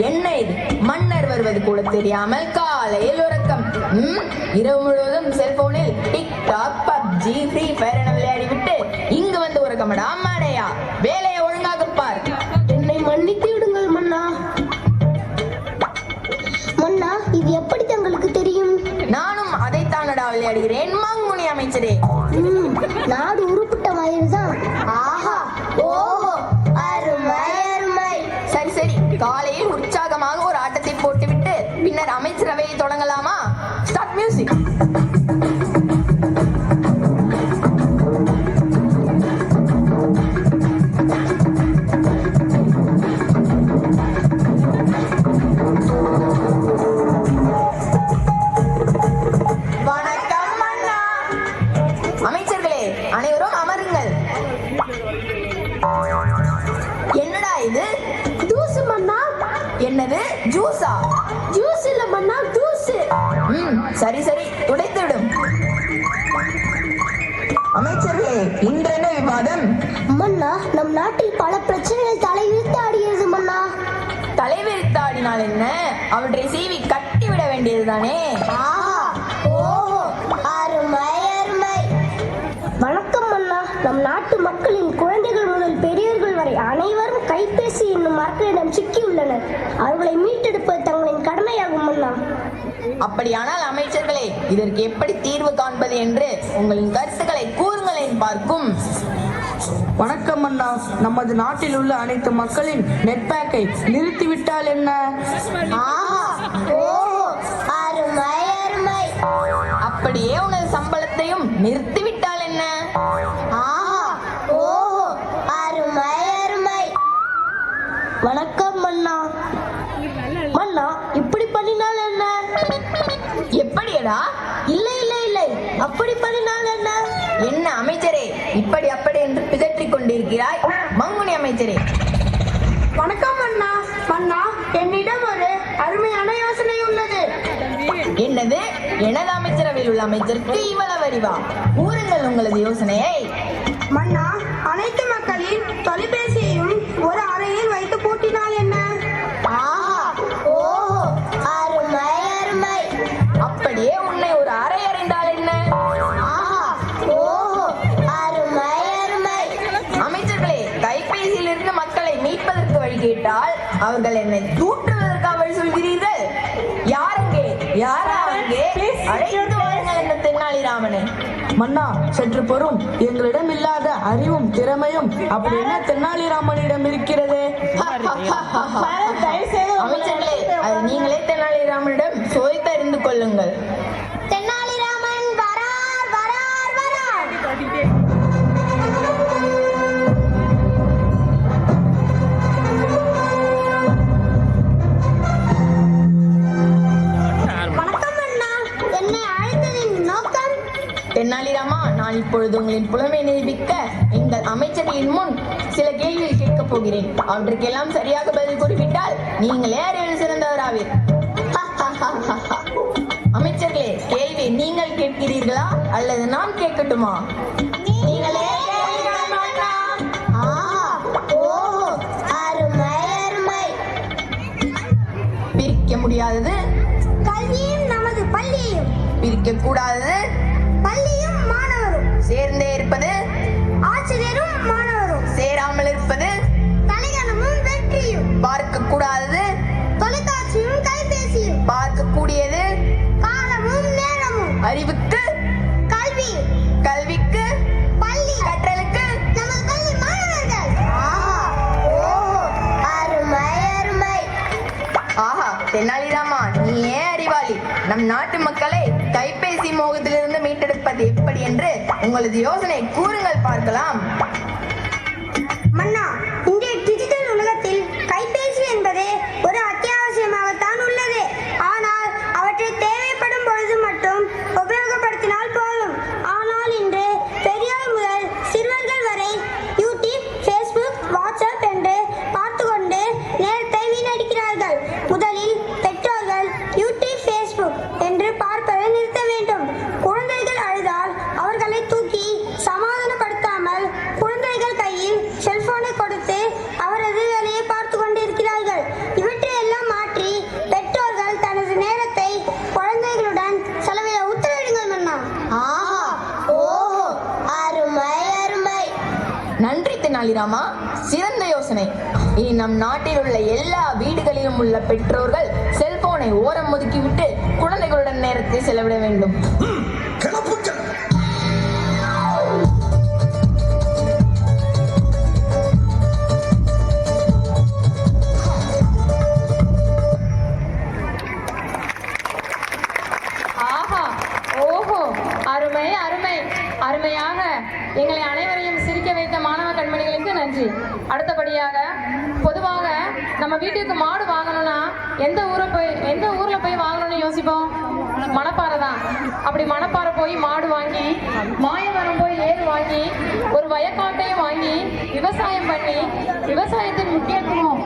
என்ன இது மன்னர் வருவது கூட தெரியாமல் காலையில் உறக்கம். இரவு முழுவதும் செல்போனில் டிக்டாக் பப்ஜி ஃப்ரீ ஃபயர் என விளையாடி விட்டு இங்கு வந்து உறக்கமடா அம்மாடையா ஜூஸ் இல்ல மன்னா தூசு ம். சரி சரி துடைத்து விடும் அமைச்சர்களே இன்று என்ன விவாதம். மன்னா நம் நாட்டில் பல பிரச்சனைகள் தலைவிரித்து ஆடுகிறது மன்னா. தலைவிரித்தாடினால் என்ன? அவற்றை சீவி கட்டிவிட வேண்டியதுதானே? வரை அனைவரும் கைபேசி என்னும் மக்களிடம் சிக்கியுள்ளனர் அவர்களை மீட்டெடுப்பது தங்களின் கடமையாகும் மன்னா அப்படியானால் அமைச்சர்களே இதற்கு எப்படி தீர்வு காண்பது என்று உங்களின் கருத்துக்களை கூறுங்களேன் பார்க்கும். வணக்கம் அண்ணா. நமது நாட்டில் உள்ள அனைத்து மக்களின் நெட் பேக்கை நிறுத்திவிட்டால் என்ன? அப்படியே உனது சம்பளத்தையும் நிறுத்திவிட்டால் எப்படியடா இல்லை இல்லை இல்லை. அப்படி பண்ணினால் என்ன? என்ன அமைச்சரே? இப்படி அப்படி என்று பிதற்றிக் கொண்டிருக்கிறாய்? மங்குனி அமைச்சரே. வணக்கம் மன்னா மன்னா என்னிடம் ஒரு அருமையான யோசனை உள்ளது. என்னது? எனது அமைச்சரவையில் உள்ள அமைச்சருக்கு இவ்வளவு அறிவா? கூறுங்கள் உங்களது யோசனையை. மன்னா அனைத்து மக்களின் தொலைபேசியையும் கேட்டால் அவர்கள் என்னை தூற்றுவதற்காக வழி சொல்கிறீர்கள். யாருங்கே? யாரா அங்கே அழைத்து வாருங்கள் இந்த தென்னாலிராமனை மன்னா சற்று பொறும். எங்களிடம் இல்லாத அறிவும் திறமையும் அப்படி என்ன தென்னாலிராமனிடம் இருக்கிறது? அமைச்சர்களே அது நீங்களே தென்னாலிராமனிடம் சோதித்து அறிந்து கொள்ளுங்கள். தென்னாலிராமா நான் இப்பொழுது உங்களின் புலமை நிரூபிக்க எங்கள் அமைச்சர்களின் முன் சில கேள்விகள் கேட்கப் போகிறேன். அவற்றுக்கெல்லாம் சரியாக பதில் குறிப்பிட்டால் நீங்களே அறிவில் சிறந்தவராவீர். அமைச்சர்களே கேள்வி நீங்கள் கேட்கிறீர்களா? அல்லது நான் கேட்கட்டுமா? நீங்களே பிரிக்க முடியாதது? கல்வியும் நமது பள்ளியும் பிரிக்க கூடாதது? சேர்ந்தே இருப்பது ஆசிரியரும் மாணவரும். சேராமல் இருப்பது தலைகணமும் வெற்றியும். பார்க்க கூடாதது தொலைக்காட்சியும் கைபேசியும். பார்க்க கூடியது காலமும் நேரமும். அறிவுக்கு கல்வி. கல்விக்கு பள்ளி. கற்றலுக்கு நமது பள்ளி மாணவர்கள். ஆஹா. ஓஹோ. அருமை அருமை. ஆஹா தெனாலிராமா நீ ஏன் அறிவாளி? நம் நாட்டு மக்களை கைபேசி மோகத்திலிருந்து உங்களது யோசனை கூறுங்கள் பார்க்கலாம். மன்னா நன்றி தெனாலிராமா சிறந்த யோசனை. இனி நம் நாட்டில் உள்ள எல்லா வீடுகளிலும் உள்ள பெற்றோர்கள் செல்போனை ஓரம் ஒதுக்கிவிட்டு குழந்தைகளுடன் நேரத்தை செலவிட வேண்டும். ஆஹா ஓஹோ அருமை அருமை. அருமையாக எங்களை அனைவரையும் அடுத்தபடியாக பொதுவாக நம்ம வீட்டுக்கு மாடு வாங்கணும்னா எந்த ஊரை போய் எந்த ஊர்ல போய் வாங்கணும்னு யோசிப்போம்? மணப்பாறை தான். அப்படி மணப்பாறை போய் மாடு வாங்கி மாயவரம் போய் ஏர் வாங்கி ஒரு வயக்காட்டையும் வாங்கி விவசாயம் பண்ணி விவசாயத்தின் முக்கியத்துவம்